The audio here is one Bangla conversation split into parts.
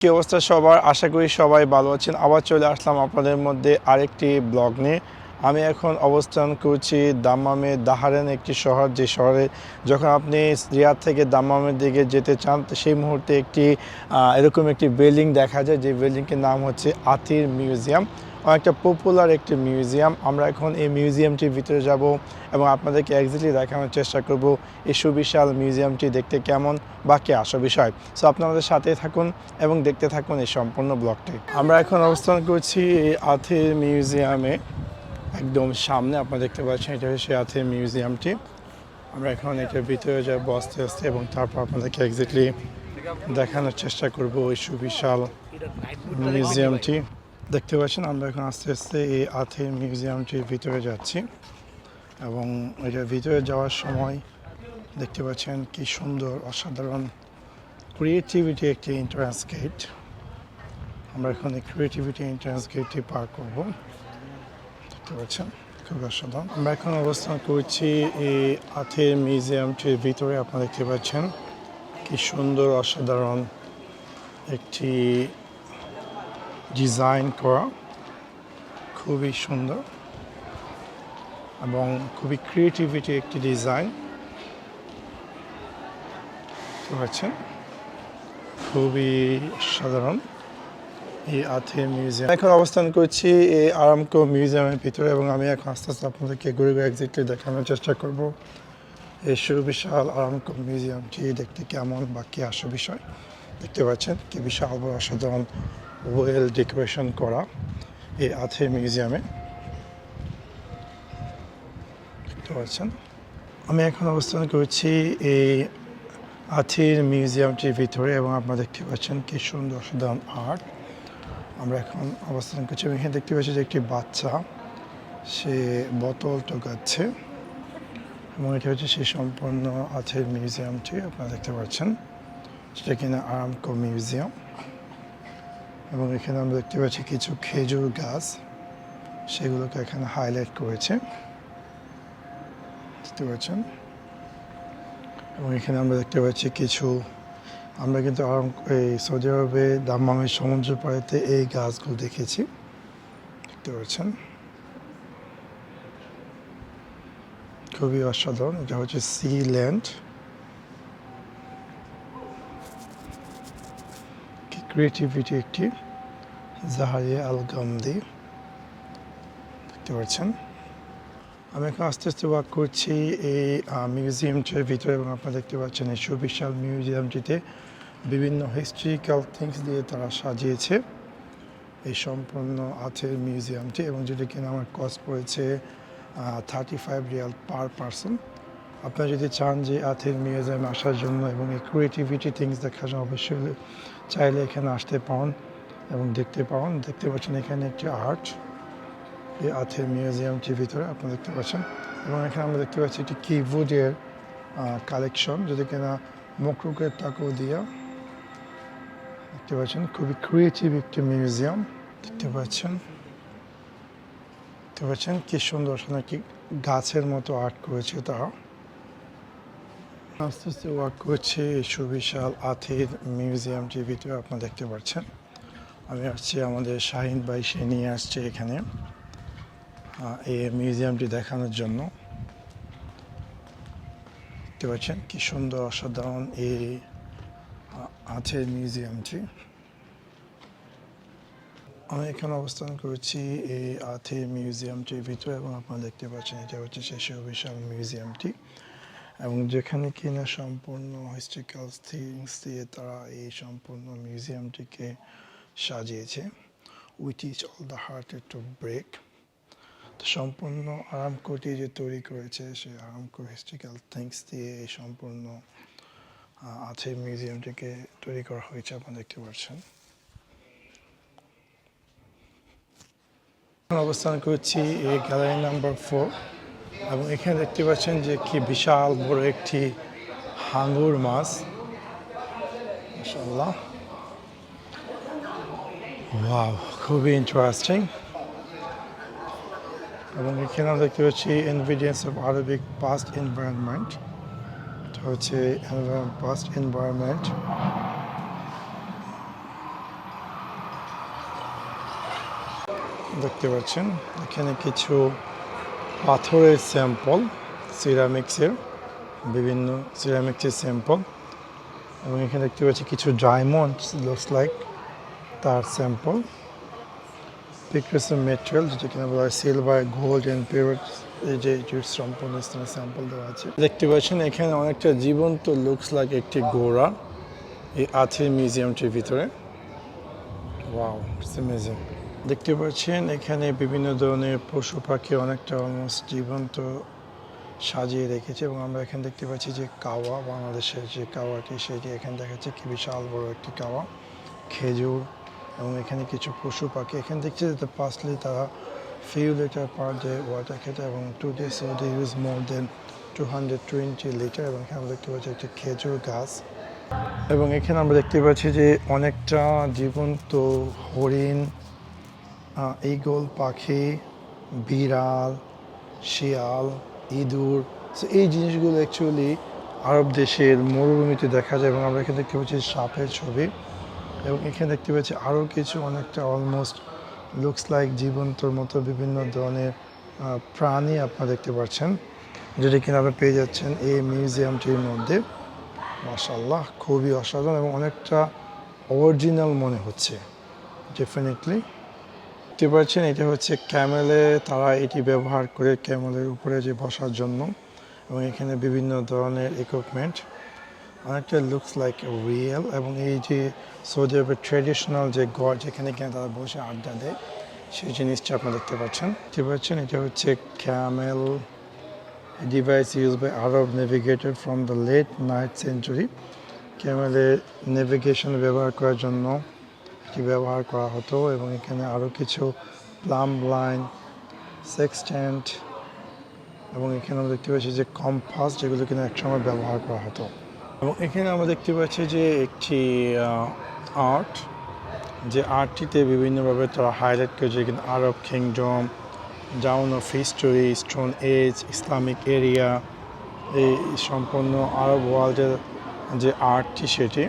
কি অবস্থা সবার? আশা করি সবাই ভালো আছেন। আবার চলে আসলাম আপনাদের মধ্যে আরেকটি ব্লগ নিয়ে। আমি এখন অবস্থান করছি দাম্মামে দাহারেন একটি শহর। যে শহরে যখন আপনি রিয়াদ থেকে দাম্মামের দিকে যেতে চান সেই মুহূর্তে একটি এরকম একটি বিল্ডিং দেখা যায়। যে বিল্ডিংটির নাম হচ্ছে আতির মিউজিয়াম। অনেকটা পপুলার একটি মিউজিয়াম আমরা এখন এই মিউজিয়ামটির ভিতরে যাব এবং আপনাদেরকে একজাক্টলি দেখানোর চেষ্টা করব এই সুবিশাল মিউজিয়ামটি দেখতে কেমন বা কে আসা বিষয়। সো আপনাদের সাথে থাকুন এবং দেখতে থাকুন এই সম্পূর্ণ ব্লগটি। আমরা এখন অবস্থান করছি এই আথির মিউজিয়ামে একদম সামনে আপনারা দেখতে পাচ্ছেন এটা হচ্ছে আথির মিউজিয়ামটি আমরা এখন এটার ভিতরে যাব আস্তে আস্তে এবং তারপর আপনাদেরকে একজাক্টলি দেখানোর চেষ্টা করব ওই সুবিশাল মিউজিয়ামটি দেখতে পাচ্ছেন, আমরা এখন আস্তে আস্তে এই আথির মিউজিয়ামটির ভিতরে যাচ্ছি এবং এটার ভিতরে যাওয়ার সময় দেখতে পাচ্ছেন কি সুন্দর, অসাধারণ ক্রিয়েটিভিটি একটি এন্ট্রান্স গেট আমরা এখন ক্রিয়েটিভিটি এন্ট্রান্স গেটটি পার করব। দেখতে পাচ্ছেন, খুব অসাধারণ। আমরা এখন অবস্থান করছি এই আথের মিউজিয়ামটির ভিতরে। আপনারা দেখতে পাচ্ছেন কি সুন্দর, অসাধারণ একটি ডিজাইন করা খুবই সুন্দর এবং খুবই ক্রিয়েটিভিটি একটি ডিজাইন পারছেন খুবই সাধারণ। এই আথে মিউজিয়াম এখন অবস্থান করছি এই আরামকো মিউজিয়ামের ভিতরে এবং আমি এখন আস্তে আস্তে আপনাদেরকে ঘুরে ঘুরে এক্সাক্টলি দেখানোর চেষ্টা করব। এই সুবিশাল আরামকো মিউজিয়ামটি দেখতে কেমন বা কি আসো বিষয়? দেখতে পাচ্ছেন কি বিশাল অসাধারণ ওয়েল ডেকোরেশন করা এই আথে মিউজিয়ামে। দেখতে পাচ্ছেন? আমি এখন অবস্থান করছি এই আথির মিউজিয়ামটির ভিতরে এবং আপনারা দেখতে পাচ্ছেন কি সুন্দর অসাধারণ আর্ট। আমরা এখন অবস্থান করছি এবং এখানে দেখতে পাচ্ছি যে একটি বাচ্চা, সে বোতল টোকাচ্ছে এবং এটা হচ্ছে সেই সম্পূর্ণ আথির মিউজিয়ামটি, আপনারা দেখতে পাচ্ছেন। সেটা কিনা আরামকো মিউজিয়াম। এবং এখানে আমরা দেখতে পাচ্ছি কিছু খেজুর গাছ, সেগুলোকে এখানে হাইলাইট করেছে। দেখতে পাচ্ছেন? এবং এখানে আমরা দেখতে পাচ্ছি কিছু, আমরা কিন্তু এই সৌদি আরবে দাম্মামের সমুদ্র পাড়েতে এই গাছগুলো দেখেছি। দেখতে পাচ্ছেন? খুবই অসাধারণ। এটা হচ্ছে সি ল্যান্ড ক্রিয়েটিভিটি একটি জাহারিয়া আল গামদি দেখতে পাচ্ছেন। আমি এখন আস্তে আস্তে ওয়াক করছি এই মিউজিয়ামটির ভিতরে এবং আপনারা দেখতে পাচ্ছেন এই সুবিশাল মিউজিয়ামটিতে বিভিন্ন হিস্ট্রিক্যাল থিংস দিয়ে তারা সাজিয়েছে এই সম্পূর্ণ আথের মিউজিয়ামটি এবং যেটা কিনা আমার কস্ট পড়েছে thirty five riyal per person আপনারা যদি চান যে আথের মিউজিয়ামে আসার জন্য এবং এই ক্রিয়েটিভিটি থিংস দেখার জন্য অবশ্যই চাইলে এখানে আসতে পান এবং দেখতে পান দেখতে পাচ্ছেন এখানে একটি আর্ট এই আথের মিউজিয়ামটির ভিতরে আপনারা দেখতে পাচ্ছেন এবং এখানে আমরা দেখতে পাচ্ছি একটি কিবোর্ডের কালেকশন যদি কিনা মকরুকের টাকাও দিয়া দেখতে পাচ্ছেন, খুবই ক্রিয়েটিভ একটি মিউজিয়াম দেখতে পাচ্ছেন দেখতে পাচ্ছেন কি সুন্দর নাকি গাছের মতো আর্ট করেছে তারা। আস্তে আস্তে ওয়াক করছে, সুবিশাল আথের মিউজিয়ামটির ভিতরে আপনারা দেখতে পাচ্ছেন। আমি আসছি আমাদের শাহিন ভাই, সে নিয়ে আসছে এখানে এই মিউজিয়ামটি দেখানোর জন্য। দেখতে পাচ্ছেন কি সুন্দর, অসাধারণ এই আছে মিউজিয়ামটি আমি এখানে অবস্থান করছি এই আথে মিউজিয়ামটির ভিতরে এবং আপনারা দেখতে পাচ্ছেন এটা হচ্ছে সেই সুবিশাল মিউজিয়ামটি এবং যেখানে কিনা সম্পূর্ণ হিস্ট্রিক্যাল থিংস দিয়ে তারা এই সম্পূর্ণ মিউজিয়ামটিকে সাজিয়েছে which is all the heart to break সম্পূর্ণ আরামকোটি যে তৈরি করেছে, সেই আরামকো হিস্ট্রিক্যাল থিংস দিয়ে এই সম্পূর্ণ আছে মিউজিয়ামটিকে তৈরি করা হয়েছে, আপনারা দেখতে পাচ্ছেন। অবস্থান করছি এই গ্যালারি নাম্বার ফোর এবং এখানে দেখতে পাচ্ছেন যে কি বিশাল বড় একটি হাঙ্গুর মাছ। মাসাল্লাহ ওয়াও, খুবই ইন্টারেস্টিং এবং এখানে আমরা দেখতে পাচ্ছি ingredients of Arabic past environment এটা হচ্ছে পাস্ট এনভায়রনমেন্ট দেখতে পাচ্ছেন, এখানে কিছু পাথরের স্যাম্পল, সিরামিক্সের, বিভিন্ন সিরামিক্সের স্যাম্পল। এবং এখানে দেখতে পাচ্ছি কিছু ডায়মন্ড লুকস লাইক তার স্যাম্পল। প্রিকুয়েশন মেটেরিয়াল যেটা কিনা বলা হয় সিলভার গোল্ড অ্যান্ড এই যে সম্পূর্ণ স্যাম্পল দেওয়া আছে। দেখতে পাচ্ছেন এখানে অনেকটা জীবন্ত লুকস লাইক একটি গোড়া এই আছে মিউজিয়ামটির ভিতরে। ওয়াও অ্যামেজিং দেখতে পাচ্ছেন, এখানে বিভিন্ন ধরনের পশু পাখি অনেকটা অলমোস্ট জীবন্ত সাজিয়ে রেখেছে এবং আমরা এখানে দেখতে পাচ্ছি যে কাওয়া, বাংলাদেশের যে কাওয়াটি, সেটি এখানে দেখাচ্ছে কি বিশাল বড় একটি কাওয়া, খেজুর এবং এখানে কিছু পশু পাখি। এখানে দেখছি যে পার্সলি তারা few litre per day water খেতে এবং today so they use more than two hundred twenty litre এবং এখানে আমরা দেখতে পাচ্ছি একটি খেজুর গাছ। এবং এখানে আমরা দেখতে পাচ্ছি যে অনেকটা জীবন্ত হরিণ ইগল পাখি, বিড়াল, শিয়াল, ইঁদুর। So, এই জিনিসগুলো অ্যাকচুয়ালি আরব দেশের মরুভূমিতে দেখা যায় এবং আমরা এখানে দেখতে পাচ্ছি সাপের ছবি। এবং এখানে দেখতে পাচ্ছি আরও কিছু অনেকটা অলমোস্ট লুকস লাইক জীবন্তর মতো বিভিন্ন ধরনের প্রাণী আপনারা দেখতে পাচ্ছেন। যেটি কিনা আপনি পেয়ে যাচ্ছেন এই মিউজিয়ামটির মধ্যে। মাশাল্লাহ খুবই অসাধারণ এবং অনেকটা অরিজিনাল মনে হচ্ছে। ডেফিনেটলি দেখতে পাচ্ছেন, এটা হচ্ছে ক্যামেলে তারা এটি ব্যবহার করে ক্যামেলের উপরে যে বসার জন্য এবং এখানে বিভিন্ন ধরনের ইকুইপমেন্ট অনেকটা লুকস লাইক রিয়েল এবং এই যে সৌদি আরবের ট্রেডিশনাল যে গড় যেখানে কিনা তারা বসে আড্ডা দেয়, সেই জিনিসটা আপনারা দেখতে পাচ্ছেন। দেখতে পাচ্ছেন, এটা হচ্ছে camel device use by Arab navigator from the late ninth century ক্যামেলের navigation ব্যবহার করার জন্য এটি ব্যবহার করা হতো এবং এখানে আরও কিছু প্লাম লাইন সেক্সট্যান্ট এবং এখানে আমরা দেখতে পাচ্ছি যে কম্পাস যেগুলো কিনা একসময় ব্যবহার করা হতো। এবং এখানে আমরা দেখতে পাচ্ছি যে একটি আর্ট যে আর্টটিতে বিভিন্নভাবে তারা হাইলাইট করেছে এখানে Arab kingdom down of history stone age Islamic area এই সম্পূর্ণ আরব ওয়ার্ল্ডের যে আর্টটি সেটি।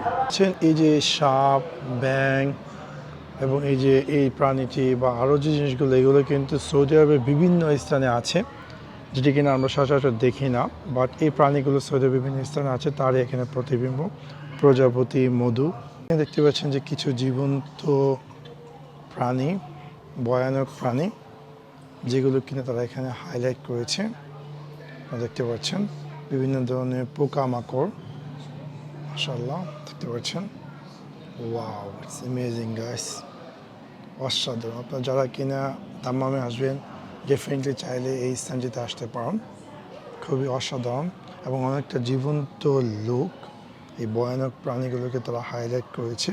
এই যে সাপ ব্যাং এবং এই যে এই প্রাণীটি বা আরও যে জিনিসগুলো, এগুলো কিন্তু সৌদি আরবের বিভিন্ন স্থানে আছে, যেটি কিনা আমরা সচরাচর দেখি না বাট এই প্রাণীগুলো সৌদি বিভিন্ন স্থানে আছে, তারই এখানে প্রতিবিম্ব। প্রজাপতি, মধু। দেখতে পাচ্ছেন যে কিছু জীবন্ত প্রাণী, ভয়ানক প্রাণী, যেগুলো কিনা তারা এখানে হাইলাইট করেছে। দেখতে পাচ্ছেন, বিভিন্ন ধরনের পোকামাকড়। মাশাল্লাহ দেখতে পাচ্ছেন। ওয়াও ইটস অ্যামেজিং গাইস অসাধারণ। আপনার যারা কিনা দাম্মামে আসবেন ডেফিনেটলি চাইলে এই স্থানটিতে আসতে পারেন। খুবই অসাধারণ এবং অনেকটা জীবন্ত লোক। এই ভয়ানক প্রাণীগুলোকে তারা হাইলাইট করেছে।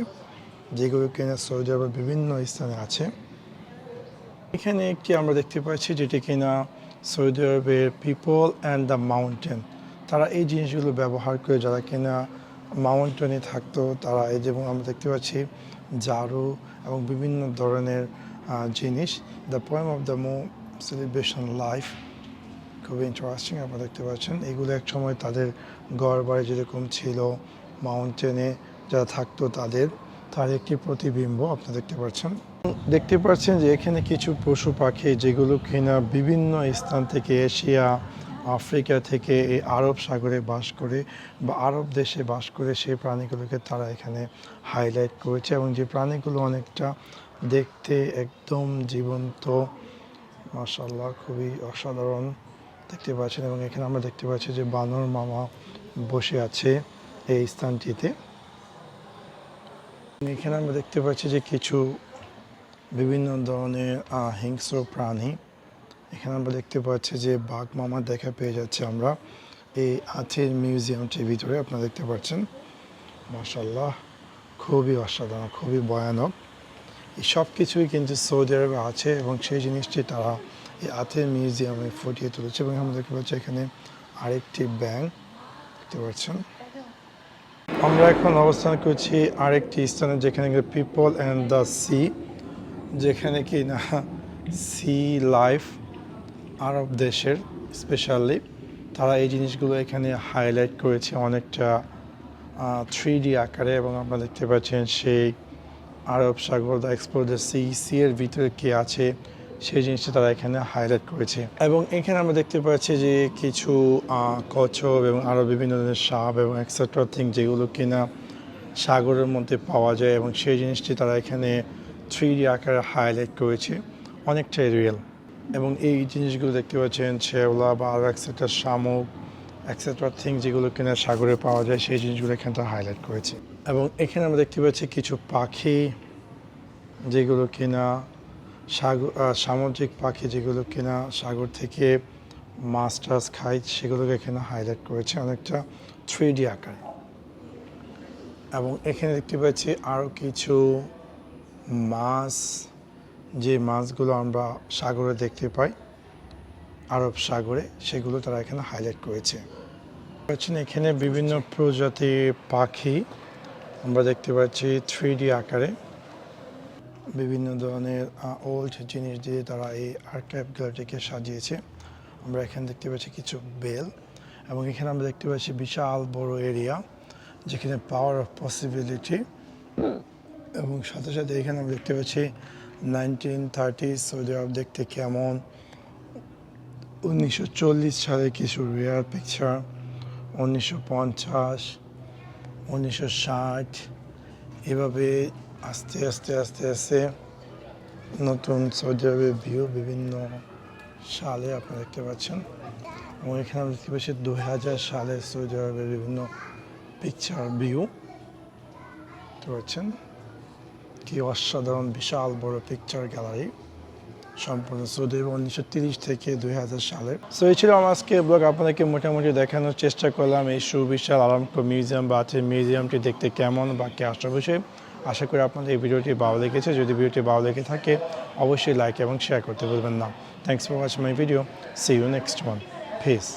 যেগুলো কিনা সৌদি আরবের বিভিন্ন স্থানে আছে। এখানে একটি আমরা দেখতে পাচ্ছি যেটি কিনা সৌদি আরবের পিপল অ্যান্ড দ্য মাউন্টেন তারা এই জিনিসগুলো ব্যবহার করে যারা কিনা মাউন্টেনে থাকতো, তারা এই যেমন আমরা দেখতে পাচ্ছি জারু এবং বিভিন্ন ধরনের জিনিস। The poem of the more celebration life খুবই ইন্টারেস্টিং আপনারা দেখতে পাচ্ছেন। এগুলো এক সময় তাদের গড় বাড়ি যেরকম ছিল মাউন্টেনে যারা থাকতো তাদের, তার একটি প্রতিবিম্ব আপনারা দেখতে পাচ্ছেন। দেখতে পাচ্ছেন যে এখানে কিছু পশু পাখি যেগুলো কিনা বিভিন্ন স্থান থেকে এশিয়া আফ্রিকা থেকে এই আরব সাগরে বাস করে বা আরব দেশে বাস করে সেই প্রাণীগুলোকে তারা এখানে হাইলাইট করেছে এবং যে প্রাণীগুলো অনেকটা দেখতে একদম জীবন্ত মাশাল্লাহ খুবই অসাধারণ দেখতে পাচ্ছেন এবং এখানে আমরা দেখতে পাচ্ছি যে বানর মামা বসে আছে এই স্থানটিতে। এখানে আমরা দেখতে পাচ্ছি যে কিছু বিভিন্ন ধরনের হিংস্র প্রাণী এখানে আমরা দেখতে পাচ্ছি যে বাঘ মামা দেখা পেয়ে যাচ্ছে আমরা এই আথির মিউজিয়ামটির ভিতরে, আপনারা দেখতে পাচ্ছেন। মাশাল্লাহ খুবই অসাধারণ, খুবই ভয়ানক। এই সব কিছুই কিন্তু সৌদি আরবে আছে এবং সেই জিনিসটি তারা এই আথের মিউজিয়ামে ফুটিয়ে তুলেছে এবং আমরা দেখতে পাচ্ছি এখানে আরেকটি ব্যাংক দেখতে পাচ্ছেন। আমরা এখন অবস্থান করছি আরেকটি স্থানে যেখানে পিপল অ্যান্ড দ্য সি যেখানে কি না সি লাইফ আরব দেশের স্পেশালি তারা এই জিনিসগুলো এখানে হাইলাইট করেছে অনেকটা থ্রি ডি আকারে এবং আপনারা দেখতে পাচ্ছেন সেই Arab Sagar the explore the sea sea এর ভিতরে কে আছে, সেই জিনিসটা তারা এখানে হাইলাইট করেছে। এবং এখানে আমরা দেখতে পাচ্ছি যে কিছু কচ্ছপ এবং আরও বিভিন্ন ধরনের সাপ এবং এক্সেট্রা থিং যেগুলো কিনা সাগরের মধ্যে পাওয়া যায় এবং সেই জিনিসটি তারা এখানে থ্রি ডি আকারে হাইলাইট করেছে। অনেকটাই রিয়েল এবং এই জিনিসগুলো দেখতে পাচ্ছেন, শেওলা বা আরও এক্সেট্রা শামুক এক্সেট্রা থিং যেগুলো কিনা সাগরে পাওয়া যায়, সেই জিনিসগুলো এখানে তারা হাইলাইট করেছে। এবং এখানে আমরা দেখতে পাচ্ছি কিছু পাখি যেগুলো কিনা সাগর সামুদ্রিক পাখি যেগুলো কিনা সাগর থেকে মাছ টাছ খায়, সেগুলোকে এখানে হাইলাইট করেছে অনেকটা থ্রি ডি আকারে। এবং এখানে দেখতে পাচ্ছি আরও কিছু মাছ যে মাছগুলো আমরা সাগরে দেখতে পাই, আরব সাগরে, সেগুলো তারা এখানে হাইলাইট করেছে। এখানে বিভিন্ন প্রজাতির পাখি, আমরা দেখতে পাচ্ছি থ্রি আকারে। বিভিন্ন ধরনের ওল্ড জিনিস দিয়ে তারা এই আর্কাইভ গ্যালারিটিকে সাজিয়েছে। আমরা এখানে দেখতে পাচ্ছি কিছু বেল এবং এখানে আমরা দেখতে পাচ্ছি বিশাল বড় এরিয়া যেখানে পাওয়ার অফ পসিবিলিটি এবং সাথে সাথে এখানে আমরা দেখতে পাচ্ছি নাইনটিন থার্টি সৌদি আরব দেখতে কেমন? উনিশশো চল্লিশ সালে কিছু রেয়ার পিকচার উনিশশো পঞ্চাশ, উনিশশো ষাট, এভাবে আস্তে আস্তে আস্তে আস্তে নতুন সৌদি আরবের ভিউ বিভিন্ন সালে আপনারা দেখতে পাচ্ছেন। এবং এখানে আমরা দেখতে পাচ্ছি দু হাজার সালে সৌদি আরবের বিভিন্ন পিকচার ভিউ দেখতে পাচ্ছেন? কি অসাধারণ বিশাল বড় পিকচার গ্যালারি সম্পূর্ণ সৌদি আরব উনিশশো তিরিশ থেকে দুই হাজার সালের সো এই ছিল আমার আজকে ব্লগ আপনাদেরকে মোটামুটি দেখানোর চেষ্টা করলাম এই সুবিশাল আরামকো মিউজিয়াম বা আছে মিউজিয়ামটি দেখতে কেমন বা কে আসার বিষয়ে আশা করি আপনাদের এই ভিডিওটি ভালো লেগেছে। যদি ভিডিওটি ভালো লেগে থাকে, অবশ্যই লাইক এবং শেয়ার করতে ভুলবেন না। Thanks for watching my video see you next one peace